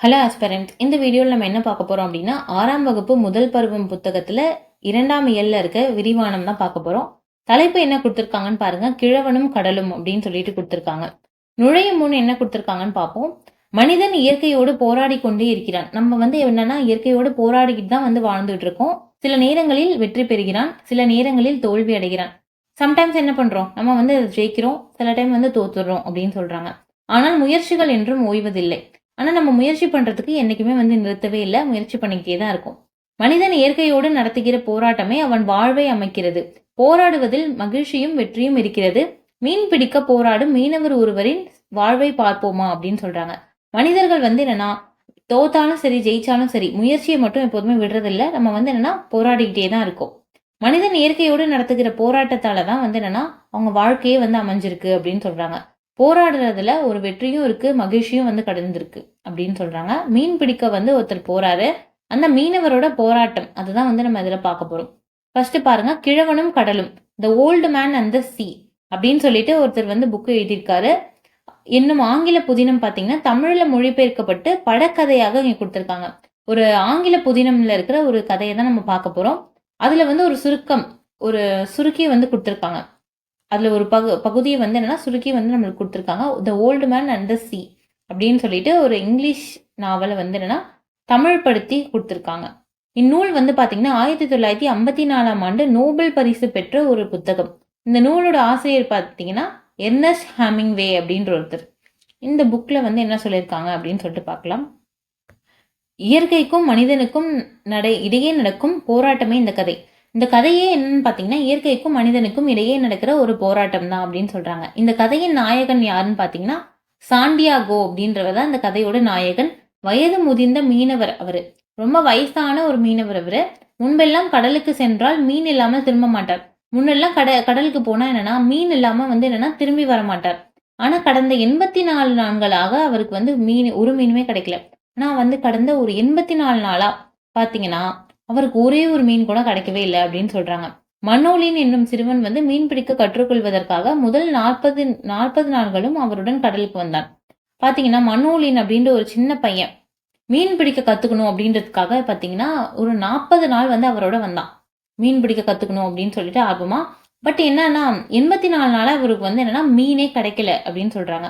Hello aspirant இந்த வீடியோவில் நம்ம என்ன பார்க்க போகிறோம் அப்படின்னா ஆறாம் வகுப்பு முதல் பருவம் புத்தகத்தில் இரண்டாம் இயல்ல இருக்க விரிவானம் தான் பார்க்க போகிறோம் தலைப்பு என்ன கொடுத்துருக்காங்கன்னு பாருங்க. கிழவனும் கடலும் அப்படின்னு சொல்லிட்டு கொடுத்துருக்காங்க. நுழையும் முன் என்ன கொடுத்துருக்காங்கன்னு பார்ப்போம். மனிதன் இயற்கையோடு போராடி கொண்டே இருக்கிறான். நம்ம வந்து என்னன்னா இயற்கையோடு போராடிக்கிட்டு தான் வந்து வாழ்ந்துட்டு இருக்கோம். சில நேரங்களில் வெற்றி பெறுகிறான். சில நேரங்களில் தோல்வி அடைகிறான். சம்டைம்ஸ் என்ன பண்ணுறோம் நம்ம வந்து ஜெயிக்கிறோம். சில டைம் வந்து தோத்துடுறோம் அப்படின்னு சொல்கிறாங்க ஆனால் முயற்சிகள் என்றும் ஓய்வதில்லை. ஆனால் நம்ம முயற்சி பண்ணுறதுக்கு என்றைக்குமே வந்து நிறுத்தவே இல்லை. முயற்சி பண்ணிக்கிட்டே தான் இருக்கும். மனிதன் இயற்கையோடு நடத்துகிற போராட்டமே அவன் வாழ்வை அமைக்கிறது. போராடுவதில் மகிழ்ச்சியும் வெற்றியும் இருக்கிறது. மீன் பிடிக்க போராடும் மீனவர் ஒருவரின் வாழ்வை பார்ப்போமா? அப்படின்னு சொல்றாங்க. மனிதர்கள் வந்து என்னன்னா தோத்தாலும் சரி ஜெயிச்சாலும் சரி முயற்சியை மட்டும் எப்போதுமே விடுறதில்ல. நம்ம வந்து என்னன்னா போராடிக்கிட்டே தான் இருக்கோம். மனிதன் இயற்கையோடு நடத்துகிற போராட்டத்தால தான் வந்து என்னன்னா அவங்க வாழ்க்கையே வந்து அமைஞ்சிருக்கு அப்படின்னு சொல்றாங்க. போராடுறதுல ஒரு வெற்றியும் இருக்கு மகிழ்ச்சியும் வந்து கடந்திருக்கு அப்படின்னு சொல்றாங்க. மீன் பிடிக்க வந்து ஒருத்தர் போறாரு. அந்த மீனவரோட போராட்டம் அதுதான் வந்து நம்ம இதில் பார்க்க போறோம். ஃபர்ஸ்ட் பாருங்க கிழவனும் கடலும் the old man and the sea அப்படின்னு சொல்லிட்டு ஒருத்தர் வந்து புக்கு எழுதியிருக்காரு. இன்னும் ஆங்கில புதினம் பார்த்தீங்கன்னா தமிழில் மொழிபெயர்க்கப்பட்டு படக்கதையாக இங்கே கொடுத்துருக்காங்க. ஒரு ஆங்கில புதினம்ல இருக்கிற ஒரு கதையை தான் நம்ம பார்க்க போறோம். அதுல வந்து ஒரு சுருக்கம் ஒரு சுருக்கி வந்து கொடுத்துருக்காங்க. அதில் ஒரு பகு பகுதியை வந்து என்னென்னா சுருக்கி வந்து நம்மளுக்கு கொடுத்துருக்காங்க. The old man and the sea அப்படின்னு சொல்லிட்டு ஒரு இங்கிலீஷ் நாவலை வந்து என்னன்னா தமிழ் படுத்தி கொடுத்துருக்காங்க. இந்நூல் வந்து பார்த்தீங்கன்னா ஆயிரத்தி தொள்ளாயிரத்தி ஐம்பத்தி நாலாம் ஆண்டு நோபல் பரிசு பெற்ற ஒரு புத்தகம். இந்த நூலோட ஆசிரியர் பார்த்தீங்கன்னா எர்னஸ் ஹேமிங்வே அப்படின்ற ஒருத்தர். இந்த புக்கில் வந்து என்ன சொல்லியிருக்காங்க அப்படின்னு சொல்லிட்டு பார்க்கலாம் இயற்கைக்கும் மனிதனுக்கும் நடை இடையே நடக்கும் போராட்டமே இந்த கதை. இந்த கதையே என்னன்னு பார்த்தீங்கன்னா இயற்கைக்கும் மனிதனுக்கும் இடையே நடக்கிற ஒரு போராட்டம் தான் அப்படின்னு சொல்றாங்க. இந்த கதையின் நாயகன் யாருன்னு பார்த்தீங்கன்னா சாண்டியாகோ அப்படின்றவர் தான் இந்த கதையோட நாயகன். வயது முதிர்ந்த மீனவர் அவர். ரொம்ப வயசான ஒரு மீனவர் அவர். முன்பெல்லாம் கடலுக்கு சென்றால் மீன் இல்லாமல் திரும்ப மாட்டார். முன்னெல்லாம் கட கடலுக்கு போனால் என்னென்னா மீன் இல்லாமல் வந்து என்னென்னா திரும்பி வர மாட்டார். ஆனால் கடந்த எண்பத்தி நாலு நாட்களாக அவருக்கு வந்து மீன் ஒரு மீனுமே கிடைக்கல. ஆனால் வந்து கடந்த ஒரு எண்பத்தி நாலு நாளாக பார்த்தீங்கன்னா அவருக்கு ஒரே ஒரு மீன் கூட கிடைக்கவே இல்லை அப்படின்னு சொல்றாங்க. மனோலின் என்னும் சிறுவன் வந்து மீன் பிடிக்க கற்றுக்கொள்வதற்காக முதல் நாற்பது நாற்பது நாள்களும் அவருடன் கடலுக்கு வந்தான். பாத்தீங்கன்னா மனோலின் அப்படின்ற ஒரு சின்ன பையன் மீன் பிடிக்க கத்துக்கணும் அப்படின்றதுக்காக பாத்தீங்கன்னா ஒரு நாற்பது நாள் வந்து அவரோட வந்தான். மீன் பிடிக்க கத்துக்கணும் அப்படின்னு சொல்லிட்டு ஆர்வமா பட் என்னன்னா எண்பத்தி நாலு நாளா அவருக்கு வந்து என்னன்னா மீனே கிடைக்கல அப்படின்னு சொல்றாங்க.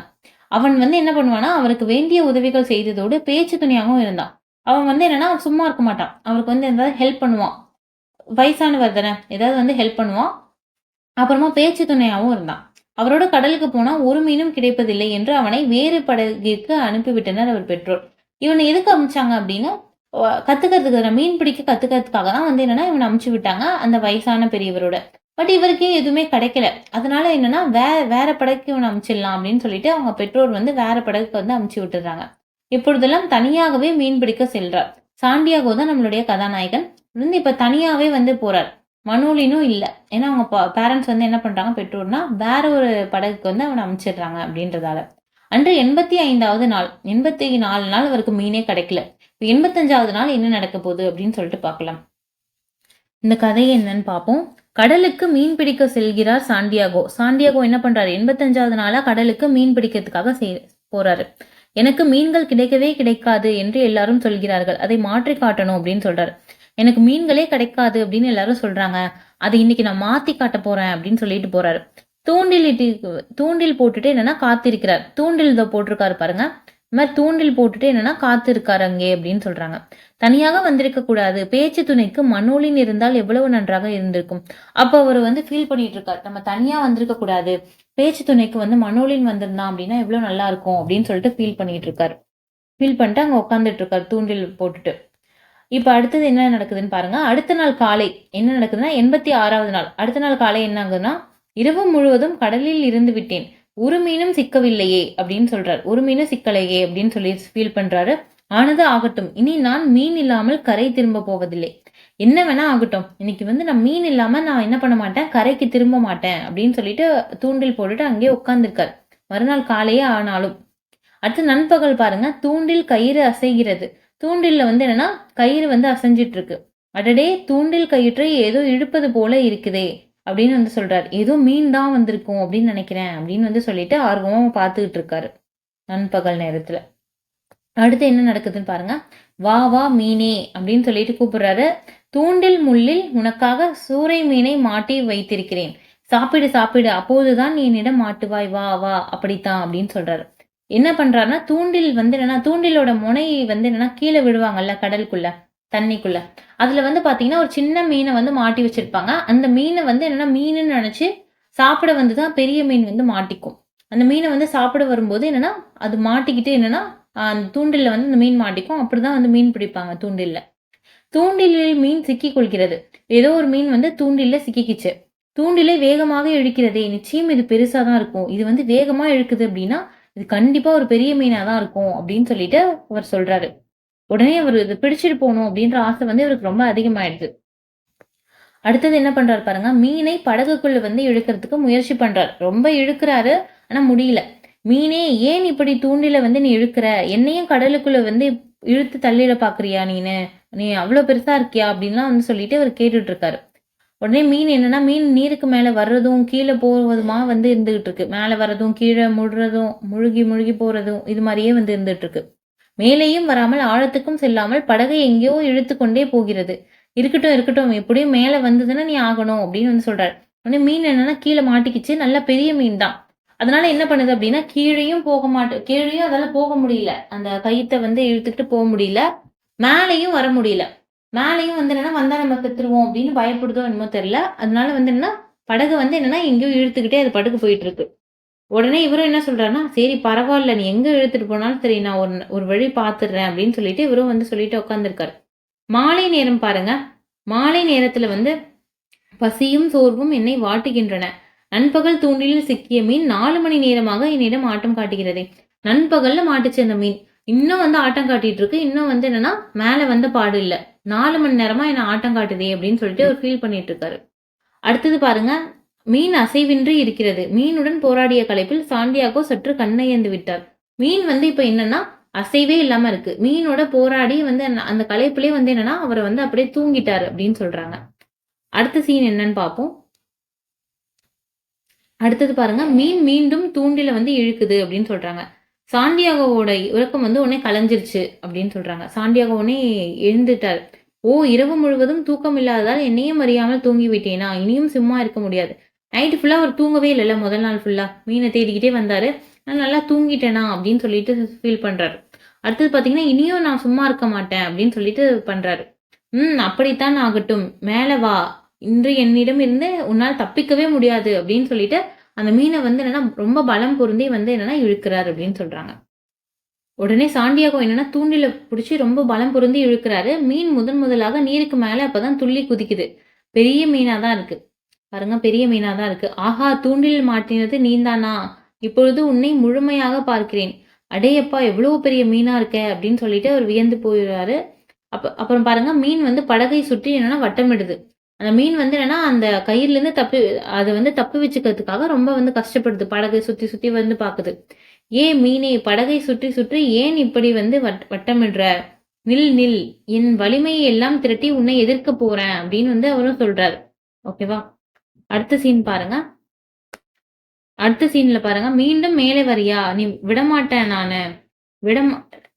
அவன் வந்து என்ன பண்ணுவானா அவருக்கு வேண்டிய உதவிகள் செய்ததோடு பேச்சு துணியாகவும் இருந்தான். அவன் வந்து என்னன்னா சும்மா இருக்க மாட்டான். அவருக்கு வந்து ஏதாவது ஹெல்ப் பண்ணுவான். வயசானவர் தானே ஏதாவது வந்து ஹெல்ப் பண்ணுவான். அப்புறமா பேச்சு துணையாகவும் இருந்தான். அவரோட கடலுக்கு போனால் ஒரு மீனும் கிடைப்பதில்லை என்று அவனை வேறு படகிற்கு அனுப்பிவிட்டனர் அவர் பெற்றோர். இவனை எதுக்கு அமிச்சாங்க அப்படின்னா கற்றுக்கிறதுக்கு மீன் பிடிக்க கற்றுக்கிறதுக்காக தான் வந்து என்னென்னா இவனை அமுச்சு விட்டாங்க அந்த வயசான பெரியவரோட. பட் இவருக்கே எதுவுமே கிடைக்கல. அதனால என்னன்னா வே வேற படகுக்கு இவனை அமுச்சிடலாம் அப்படின்னு சொல்லிட்டு அவங்க பெற்றோர் வந்து வேற படகுக்கு வந்து அமுச்சு விட்டுறாங்க இப்பொழுதெல்லாம் தனியாகவே மீன் பிடிக்க செல்றார். சாண்டியாகோ தான் நம்மளுடைய கதாநாயகன். வந்து இப்ப தனியாகவே வந்து போறார். மனோலினும் இல்லை. ஏன்னா அவங்க பேரண்ட்ஸ் வந்து என்ன பண்றாங்க? பெற்றோர்னா வேற ஒரு படகுக்கு வந்து அவனை அமுச்சிடுறாங்க அப்படின்றதால. அன்று எண்பத்தி ஐந்தாவது நாள் எண்பத்தி நாலு நாள் அவருக்கு மீனே கிடைக்கல. இப்போ எண்பத்தஞ்சாவது நாள் என்ன நடக்க போகுது அப்படின்னு சொல்லிட்டு பார்க்கலாம் இந்த கதை என்னன்னு பார்ப்போம் கடலுக்கு மீன் பிடிக்க செல்கிறார் சாண்டியாகோ. சாண்டியாகோ என்ன பண்றாரு? எண்பத்தஞ்சாவது நாளா கடலுக்கு மீன் பிடிக்கிறதுக்காக செய்- போறாரு. எனக்கு மீன்கள் கிடைக்கவே கிடைக்காது என்று எல்லாரும் சொல்கிறார்கள். அதை மாற்றி காட்டணும் அப்படின்னு சொல்றாரு. எனக்கு மீன்களே கிடைக்காது அப்படின்னு எல்லாரும் சொல்றாங்க. அதை இன்னைக்கு நான் மாத்தி காட்ட போறேன் அப்படின்னு சொல்லிட்டு போறாரு. தூண்டில் தூண்டில் போட்டுட்டு என்னன்னா காத்திருக்கிறார். தூண்டில் இதை போட்டிருக்காரு பாருங்க. இந்த மாதிரி தூண்டில் போட்டுட்டு என்னன்னா காத்திருக்காரு அங்கே அப்படின்னு சொல்றாங்க. தனியாக வந்திருக்க கூடாது. பேச்சு துணைக்கு மனோலின் இருந்தால் எவ்வளவு நன்றாக இருந்திருக்கும். அப்போ அவர் வந்து ஃபீல் பண்ணிட்டு இருக்காரு. நம்ம தனியா வந்திருக்க கூடாது. பேச்சு துணைக்கு வந்து மனோலின் வந்திருந்தான் அப்படின்னா எவ்வளவு நல்லா இருக்கும் அப்படின்னு சொல்லிட்டு ஃபீல் பண்ணிட்டு இருக்காரு. ஃபீல் பண்ணிட்டு அங்கே உட்காந்துட்டு இருக்காரு தூண்டில் போட்டுட்டு. இப்போ அடுத்தது என்ன நடக்குதுன்னு பாருங்க. அடுத்த நாள் காலை என்ன நடக்குதுன்னா எண்பத்தி ஆறாவது நாள். அடுத்த நாள் காலை என்ன ஆகுதுன்னா இரவு முழுவதும் கடலில் இருந்து விட்டேன். ஒரு மீனும் சிக்கவில்லையே அப்படின்னு சொல்றாரு. ஒரு மீனும் சிக்கலையே அப்படின்னு சொல்லி ஃபீல் பண்றாரு. ஆனது ஆகட்டும். இனி நான் மீன் இல்லாமல் கரை திரும்ப போவதில்லை. என்ன வேணா ஆகட்டும். இன்னைக்கு வந்து நான் மீன் இல்லாம நான் என்ன பண்ண மாட்டேன்? கரைக்கு திரும்ப மாட்டேன் அப்படின்னு சொல்லிட்டு தூண்டில் போட்டுட்டு அங்கேயே உட்கார்ந்துருக்காரு. மறுநாள் காலையே ஆனாலும். அடுத்து நண்பகல் பாருங்க. தூண்டில் கயிறு அசைகிறது. தூண்டில்ல வந்து என்னன்னா கயிறு வந்து அசைஞ்சிட்டு இருக்கு. அடடே தூண்டில் கயிற்றை ஏதோ இழுப்பது போல இருக்குதே. அப்படின்னு வந்து சொல்கிறார் ஏதோ மீன் தான் வந்திருக்கும் அப்படின்னு நினைக்கிறேன் அப்படின்னு வந்து சொல்லிட்டு ஆர்வமாக பார்த்துக்கிட்டு இருக்காரு. நண்பகல் நேரத்தில். அடுத்து என்ன நடக்குதுன்னு பாருங்க. வா வா மீனே அப்படின்னு சொல்லிட்டு கூப்பிடுறாரு. தூண்டில் முள்ளில் உனக்காக சூறை மீனை மாட்டி வைத்திருக்கிறேன். சாப்பிடு சாப்பிடு. அப்போதுதான் நீ என்னிடம் மாட்டுவாய். வா வா அப்படித்தான் அப்படின்னு சொல்றாரு. என்ன பண்றாருன்னா தூண்டில் வந்து என்னன்னா தூண்டிலோட முனை வந்து என்னன்னா கீழே விடுவாங்கல்ல கடலுக்குள்ள. தண்ணிக்குள்ள. அதுல வந்து பாத்தீங்கன்னா ஒரு சின்ன மீனை வந்து மாட்டி வச்சிருப்பாங்க. அந்த மீனை வந்து என்னன்னா மீனுன்னு நினைச்சு சாப்பிட வந்து தான் பெரிய மீன் வந்து மாட்டிக்கும். அந்த மீனை வந்து சாப்பிட வரும்போது என்னன்னா அது மாட்டிக்கிட்டு என்னன்னா அந்த தூண்டில்ல வந்து அந்த மீன் மாட்டிக்கும். அப்படிதான் வந்து மீன் பிடிப்பாங்க தூண்டில்ல. தூண்டிலில் மீன் சிக்கிக் கொள்கிறது. ஏதோ ஒரு மீன் வந்து தூண்டில்ல சிக்கிக்கிச்சு. தூண்டிலே வேகமாக இழுக்கிறதே நிச்சயம் இது பெருசா தான் இருக்கும். இது வந்து வேகமா இழுக்குது அப்படின்னா இது கண்டிப்பா ஒரு பெரிய மீனா தான் இருக்கும் அப்படின்னு சொல்லிட்டு அவர் சொல்றாரு. உடனே அவர் இது பிடிச்சிட்டு போகணும் அப்படின்ற ஆசை வந்து இவருக்கு ரொம்ப அதிகமாயிடுது. அடுத்தது என்ன பண்றாரு பாருங்க மீனை படகுக்குள்ள வந்து இழுக்கிறதுக்கு முயற்சி பண்றாரு. ரொம்ப இழுக்கிறாரு ஆனா முடியல. மீனே ஏன் இப்படி தூண்டில வந்து நீ இழுக்கிற? என்னையும் கடலுக்குள்ள வந்து இழுத்து தள்ளிட பாக்குறியா நீனு? நீ அவ்வளவு பெருசா இருக்கியா? அப்படின்லாம் வந்து சொல்லிட்டு அவர் கேட்டுட்டு இருக்காரு. உடனே மீன் என்னன்னா மீன் நீருக்கு மேல வர்றதும் கீழே போவதுமா வந்து இருந்துகிட்டு இருக்கு. மேல வர்றதும் கீழே முழுறதும் முழுகி முழுகி போறதும் இது மாதிரியே வந்து இருந்துட்டு இருக்கு. மேலேயும் வராமல் ஆழத்துக்கும் செல்லாமல் படகை எங்கேயோ இழுத்து கொண்டே போகிறது. இருக்கட்டும் இருக்கட்டும் எப்படியும் மேலே வந்ததுன்னா நீ ஆகணும் அப்படின்னு வந்து சொல்றாரு. உடனே மீன் என்னன்னா கீழே மாட்டிக்கிச்சு நல்ல பெரிய மீன் தான் அதனால என்ன பண்ணுது அப்படின்னா கீழேயும் போக மாட்டு கீழேயும் அதால போக முடியல. அந்த கயித்தை வந்து இழுத்துக்கிட்டு போக முடியல. மேலேயும் வர முடியல. மேலேயும் வந்து என்னன்னா வந்தா நம்ம கத்துருவோம் அப்படின்னு பயப்படுதோ என்னமோ தெரியல. அதனால வந்து என்னன்னா படகு வந்து என்னன்னா எங்கேயோ இழுத்துக்கிட்டே அது படகு போயிட்டு இருக்கு. உடனே இவரும் என்ன சொல்கிறாருன்னா சரி பரவாயில்ல நீ எங்கே இழுத்துட்டு போனாலும் சரி நான் ஒரு ஒரு வழி பார்த்துடுறேன் அப்படின்னு சொல்லிட்டு இவரும் வந்து சொல்லிட்டு உட்காந்துருக்காரு மாலை நேரம் பாருங்க. மாலை நேரத்தில் வந்து பசியும் சோர்வும் என்னை வாட்டுகின்றன. நண்பகல் தூண்டிலில் சிக்கிய மீன் நாலு மணி நேரமாக என்னிடம் ஆட்டம் காட்டுகிறதே. நண்பகல்ல மாட்டுச்சு அந்த மீன். இன்னும் வந்து ஆட்டம் காட்டிட்டு இருக்கு. இன்னும் வந்து என்னன்னா மேலே வந்து பாடு இல்லை. நாலு மணி நேரமா என்ன ஆட்டம் காட்டுதே அப்படின்னு சொல்லிட்டு அவர் ஃபீல் பண்ணிட்டு இருக்காரு. அடுத்தது பாருங்க. மீன் அசைவின்றி இருக்கிறது. மீனுடன் போராடிய களைப்பில் சாண்டியாகோ சற்று கண்ணயர்ந்து விட்டார். மீன் வந்து இப்ப என்னன்னா அசைவே இல்லாம இருக்கு. மீனோட போராடி வந்து அந்த- அந்த வந்து என்னன்னா அவரை வந்து அப்படியே தூங்கிட்டாரு அப்படின்னு சொல்றாங்க. அடுத்த சீன் என்னன்னு பார்ப்போம். அடுத்தது பாருங்க. மீன் மீண்டும் தூண்டில வந்து இழுக்குது அப்படின்னு சொல்றாங்க. சாண்டியாகோவோட உறக்கம் வந்து உடனே கலைஞ்சிருச்சு அப்படின்னு சொல்றாங்க. சாண்டியாகோ உடனே எழுந்துட்டார். ஓ இரவு முழுவதும் தூக்கம் இல்லாததால் என்னையும் அறியாமல் தூங்கி விட்டேனா இனியும் சும்மா இருக்க முடியாது. நைட்டு ஃபுல்லாக அவர் தூங்கவே இல்லைல்ல முதல் நாள் ஃபுல்லாக மீனை தேடிக்கிட்டே வந்தார். நான் நல்லா தூங்கிட்டேனா அப்படின்னு சொல்லிட்டு ஃபீல் பண்ணுறாரு அடுத்தது பார்த்தீங்கன்னா இனியும் நான் சும்மா இருக்க மாட்டேன் அப்படின்னு சொல்லிட்டு பண்ணுறாரு ம் அப்படித்தான் ஆகட்டும். மேலே வா. இன்று என்னிடம் இருந்து உன்னால் தப்பிக்கவே முடியாது அப்படின்னு சொல்லிட்டு அந்த மீனை வந்து என்னன்னா ரொம்ப பலம் பொருந்தி வந்து என்னன்னா இழுக்கிறாரு அப்படின்னு சொல்றாங்க. உடனே சாண்டியாகோ என்னன்னா தூண்டில பிடிச்சி ரொம்ப பலம் பொருந்தி இழுக்கிறாரு. மீன் முதன் முதலாக நீருக்கு மேல அப்பதான் துள்ளி குதிக்குது. பெரிய மீனாக தான் இருக்கு. பாருங்க பெரிய மீனா தான் இருக்கு. ஆஹா தூண்டில் மாட்டினது நீந்தானா? இப்பொழுது உன்னை முழுமையாக பார்க்கிறேன். அடேயப்பா எவ்வளவு பெரிய மீனா இருக்க அப்படின்னு சொல்லிட்டு அவர் வியந்து போயிடுறாரு. அப்ப அப்புறம் பாருங்க மீன் வந்து படகை சுற்றி என்னன்னா வட்டமிடுது. அந்த மீன் வந்து என்னன்னா அந்த கயிறுலேருந்து தப்பி அதை வந்து தப்பி வச்சுக்கிறதுக்காக ரொம்ப வந்து கஷ்டப்படுது. படகை சுத்தி சுத்தி வந்து பாக்குது ஏன் மீனே படகை சுற்றி சுற்றி ஏன் இப்படி வந்து வட் வட்டமிடுற? நில் நில். என் வலிமையை எல்லாம் திரட்டி உன்னை எதிர்க்க போறேன் அப்படின்னு வந்து அவரும் சொல்றாரு. ஓகேவா? அடுத்த சீன் பாருங்க. அடுத்த சீன்ல பாருங்க. மீண்டும் மேலே வரியா? நீ விடமாட்டேன் நானு. விட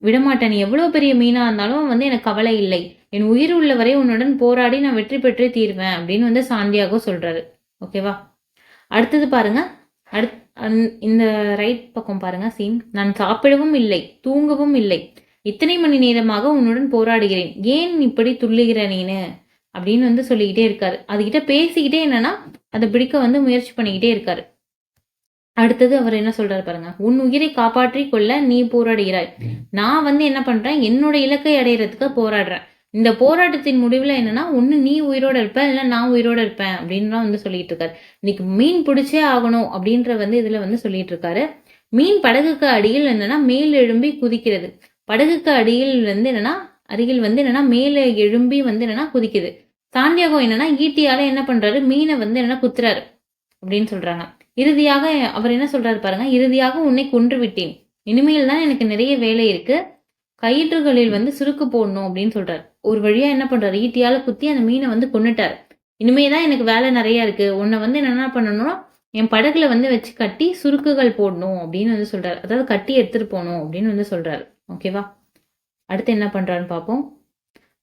விடமாட்டேன். நீ எவ்வளவு பெரிய மீனா இருந்தாலும் வந்து எனக்கு கவலை இல்லை. என் உயிர் உள்ளவரை உன்னுடன் போராடி நான் வெற்றி பெற்றே தீருவேன் அப்படின்னு வந்து சாண்டியாகோ சொல்றாரு. ஓகேவா அடுத்தது பாருங்க. அடுத் இந்த ரைட் பக்கம் பாருங்க சீன் நான் சாப்பிடவும் இல்லை தூங்கவும் இல்லை. இத்தனை மணி நேரமாக உன்னுடன் போராடுகிறேன். ஏன் இப்படி துள்ளுகிற நீனு? அப்படின்னு வந்து சொல்லிக்கிட்டே இருக்காரு. அதுகிட்ட பேசிக்கிட்டே என்னன்னா அதை பிடிக்க வந்து முயற்சி பண்ணிக்கிட்டே இருக்காரு. அடுத்தது அவர் என்ன சொல்றாரு பாருங்க உன் உயிரை காப்பாற்றி கொள்ள நீ போராடுகிறாய். நான் வந்து என்ன பண்றேன் என்னோட இலக்கை அடையிறதுக்கு போராடுறேன். இந்த போராட்டத்தின் முடிவுல என்னன்னா ஒன்று நீ உயிரோட இருப்ப இல்ல நான் உயிரோட இருப்பேன் அப்படின்லாம் வந்து சொல்லிட்டு இருக்காரு. இன்னைக்கு மீன் பிடிச்சே ஆகணும் அப்படின்ற வந்து இதுல வந்து சொல்லிட்டு இருக்காரு. மீன் படகுக்கு அடியில் என்னன்னா மேல் எழும்பி குதிக்கிறது. படகுக்கு அடியில் வந்து என்னன்னா அருகில் வந்து என்னன்னா மேலே எழும்பி வந்து என்னன்னா குதிக்குது. சாண்டியாகோ என்னன்னா ஈட்டியால என்ன பண்றாரு? மீனை வந்து என்னன்னா குத்துறாரு. அப்படின்னு சொல்றாங்க. இறுதியாக அவர் என்ன சொல்றாரு பாருங்க இறுதியாக உன்னை கொன்று விட்டேன். இனிமேல் தான் எனக்கு நிறைய வேலை இருக்கு. கயிற்றுகளில் வந்து சுருக்கு போடணும் அப்படின்னு சொல்றாரு. ஒரு வழியா என்ன பண்றாரு? ஈட்டியால குத்தி அந்த மீனை வந்து கொன்னுட்டாரு. இனிமே தான் எனக்கு வேலை நிறைய இருக்கு. உன்னை வந்து என்னென்ன பண்ணணும் என் படகுல வந்து வச்சு கட்டி சுருக்குகள் போடணும் அப்படின்னு வந்து சொல்றாரு. அதாவது கட்டி எடுத்துட்டு போகணும் அப்படின்னு வந்து சொல்றாரு. ஓகேவா? அடுத்து என்ன பண்றான்னு பார்ப்போம்.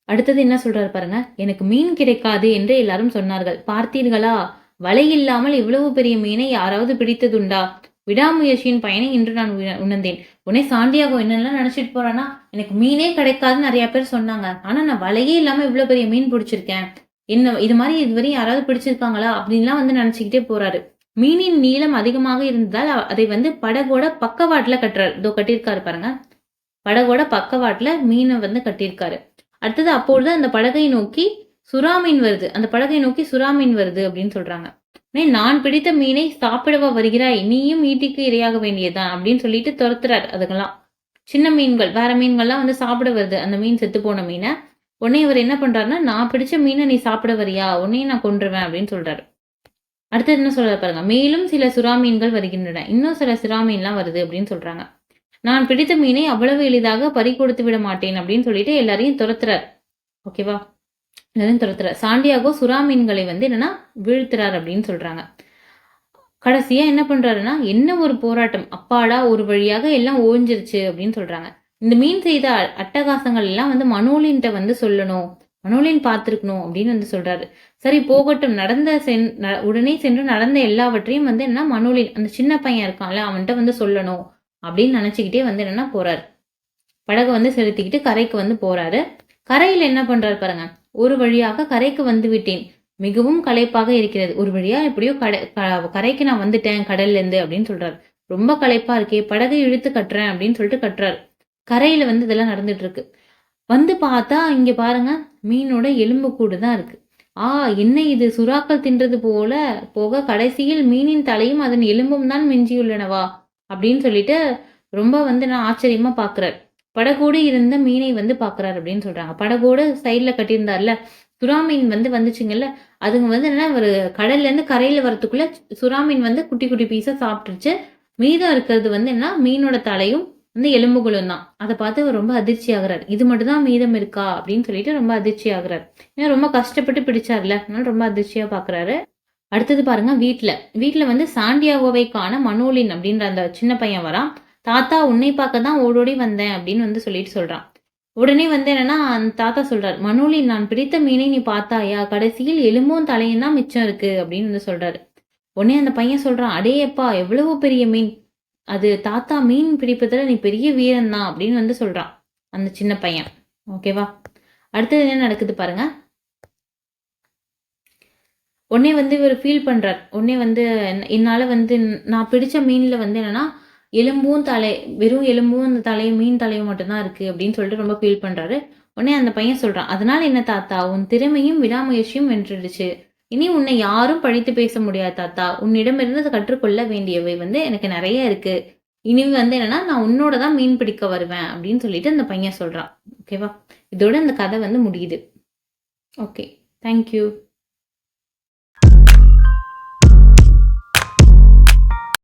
அடுத்தது என்ன சொல்றாரு பாருங்க எனக்கு மீன் கிடைக்காது என்று எல்லாரும் சொன்னார்கள். பார்த்தீர்களா? வலை இல்லாமல் இவ்வளவு பெரிய மீனை யாராவது பிடித்ததுண்டா? விடாமுயற்சியின் பயனை இன்று நான் உண- உணர்ந்தேன். உடனே சாண்டியாகோ என்னெல்லாம் நினைச்சிட்டு போறான்னா எனக்கு மீனே கிடைக்காதுன்னு நிறைய பேர் சொன்னாங்க. ஆனா நான் வலையே இல்லாம இவ்வளவு பெரிய மீன் பிடிச்சிருக்கேன். என்ன இது மாதிரி இதுவரை யாராவது பிடிச்சிருக்காங்களா? அப்படின்லாம் வந்து நினைச்சுக்கிட்டே போறாரு. மீனின் நீளம் அதிகமாக இருந்ததால் அதை வந்து படகோட பக்கவாட்டில் கட்டுறாரு. இதோ கட்டியிருக்காரு பாருங்க. படகோட பக்கவாட்டில் மீனை வந்து கட்டியிருக்காரு. அடுத்தது அப்பொழுது அந்த படகை நோக்கி சுறா மீன் வருது. அந்த படகை நோக்கி சுறா மீன் வருது அப்படின்னு சொல்றாங்க. நான் பிடித்த மீனை சாப்பிடவா வருகிறாய்? நீயும் ஈட்டிக்கு இரையாக வேண்டியதுதான் அப்படின்னு சொல்லிட்டு துரத்துறாரு அதுக்கெல்லாம் சின்ன மீன்கள் வேற மீன்கள்லாம் வந்து சாப்பிட வருது. அந்த மீன் செத்து போன மீனை. உடனே இவர் என்ன பண்றாருன்னா நான் பிடிச்ச மீனை நீ சாப்பிட வரியா? உன்னையும் நான் கொன்றுவேன் அப்படின்னு சொல்றாரு. அடுத்தது என்ன சொல்றாரு பாருங்க. மேலும் சில சுறா மீன்கள் வருகின்றன. இன்னும் சில சுறா மீன்லாம் வருது அப்படின்னு சொல்றாங்க. நான் பிடித்த மீனை அவ்வளவு எளிதாக பறி கொடுத்து விட மாட்டேன் அப்படின்னு சொல்லிட்டு எல்லாரையும் துரத்துறார். ஓகேவா எல்லாரையும் துரத்துறார். சாண்டியாகோ சுறா மீன்களை வந்து என்னன்னா வீழ்த்துறார் அப்படின்னு சொல்றாங்க. கடைசியா என்ன பண்றாருன்னா என்ன ஒரு போராட்டம்? அப்பாடா ஒரு வழியாக எல்லாம் ஓஞ்சிருச்சு அப்படின்னு சொல்றாங்க. இந்த மீன் செய்த அ- அட்டகாசங்கள் எல்லாம் வந்து மனோலின்ட்ட வந்து சொல்லணும். மனோலின் பார்த்துருக்கணும் அப்படின்னு வந்து சொல்றாரு. சரி போகட்டும். நடந்த சென் ந- உடனே சென்று நடந்த எல்லாவற்றையும் வந்து என்ன மனோலின் அந்த சின்ன பையன் இருக்கான்ல அவன்கிட்ட வந்து சொல்லணும். அப்படின்னு நினச்சிக்கிட்டே வந்து என்னென்னா போகிறார் படகு வந்து செலுத்திக்கிட்டு கரைக்கு வந்து போகிறாரு கரையில் என்ன பண்ணுறாரு பாருங்க. ஒரு வழியாக கரைக்கு வந்து விட்டேன். மிகவும் களைப்பாக இருக்கிறது. ஒரு வழியாக எப்படியோ கடை க- கரைக்கு நான் வந்துட்டேன் கடல்லேருந்து அப்படின்னு சொல்கிறார் ரொம்ப களைப்பாக இருக்கே படகை இழுத்து கட்டுறேன் அப்படின்னு சொல்லிட்டு கட்டுறாரு. கரையில் வந்து இதெல்லாம் நடந்துட்டுருக்கு. வந்து பார்த்தா இங்கே பாருங்க மீனோட எலும்பு கூடு தான் இருக்குது ஆ என்ன இது? சுறாக்கள் தின்றது போல போக கடைசியில் மீனின் தலையும் அதன் எலும்பும் தான் மிஞ்சியுள்ளனவா? அப்படின்னு சொல்லிட்டு ரொம்ப வந்து நான் ஆச்சரியமாக பார்க்குறார் படகோடு இருந்த மீனை வந்து பார்க்குறாரு அப்படின்னு சொல்கிறாங்க படகோடு சைடில் கட்டியிருந்தார்ல சுறா மீன் வந்து வந்துச்சுங்கல்ல அதுங்க வந்து என்ன ஒரு கடல்லேருந்து கரையில் கரையில சுறா மீன் வந்து குட்டி குட்டி பீஸாக சாப்பிட்டுருச்சு. மீதம் இருக்கிறது வந்து என்ன மீனோட தலையும் வந்து எலும்புகளும் தான். அதை பார்த்து அவர் ரொம்ப அதிர்ச்சி ஆகிறார். இது மட்டும் தான் மீதம் இருக்கா அப்படின்னு சொல்லிட்டு ரொம்ப அதிர்ச்சி ஆகிறார். ஏன்னா ரொம்ப கஷ்டப்பட்டு பிடிச்சார்ல. அதனால ரொம்ப அதிர்ச்சியாக பார்க்குறாரு அடுத்தது பாருங்க வீட்டில் வீட்டில் வந்து சாண்டியாகோவை காண மனோலின் அப்படின்ற அந்த சின்ன பையன் வரான். தாத்தா உன்னை பார்க்க தான் ஓடோடி வந்தேன் அப்படின்னு வந்து சொல்லிட்டு சொல்றான். உடனே வந்து என்னன்னா அந்த தாத்தா சொல்றார் மனோலின் நான் பிடித்த மீனை நீ பார்த்தாயா? கடைசியில் எலும்பும் தலையும் தான் மிச்சம் இருக்கு அப்படின்னு வந்து சொல்றாரு. உடனே அந்த பையன் சொல்றான் அடேயப்பா எவ்வளவு பெரிய மீன்? அது தாத்தா மீன் பிடிப்பதுல நீ பெரிய வீரன் தான் அப்படின்னு வந்து சொல்றான் அந்த சின்ன பையன். ஓகேவா? அடுத்தது என்ன நடக்குது பாருங்க உடனே வந்து இவர் ஃபீல் பண்ணுறார் உடனே வந்து என்னால் வந்து நான் பிடிச்ச மீனில் வந்து என்னென்னா எலும்பும் தலை வெறும் எலும்பும் அந்த தலையும் மீன் தலையும் மட்டும்தான் இருக்குது அப்படின்னு சொல்லிட்டு ரொம்ப ஃபீல் பண்ணுறாரு உடனே அந்த பையன் சொல்கிறான் அதனால் என்ன தாத்தா? உன் திறமையும் விடாமுயற்சியும் வென்றுடுச்சு. இனி உன்னை யாரும் படித்து பேச முடியாது தாத்தா. உன்னிடமிருந்து கற்றுக்கொள்ள வேண்டியவை வந்து எனக்கு நிறைய இருக்குது இனி வந்து என்னன்னா நான் உன்னோட தான் மீன் பிடிக்க வருவேன். அப்படின்னு சொல்லிட்டு அந்த பையன் சொல்கிறான் ஓகேவா இதோட அந்த கதை வந்து முடியுது. Okay thank you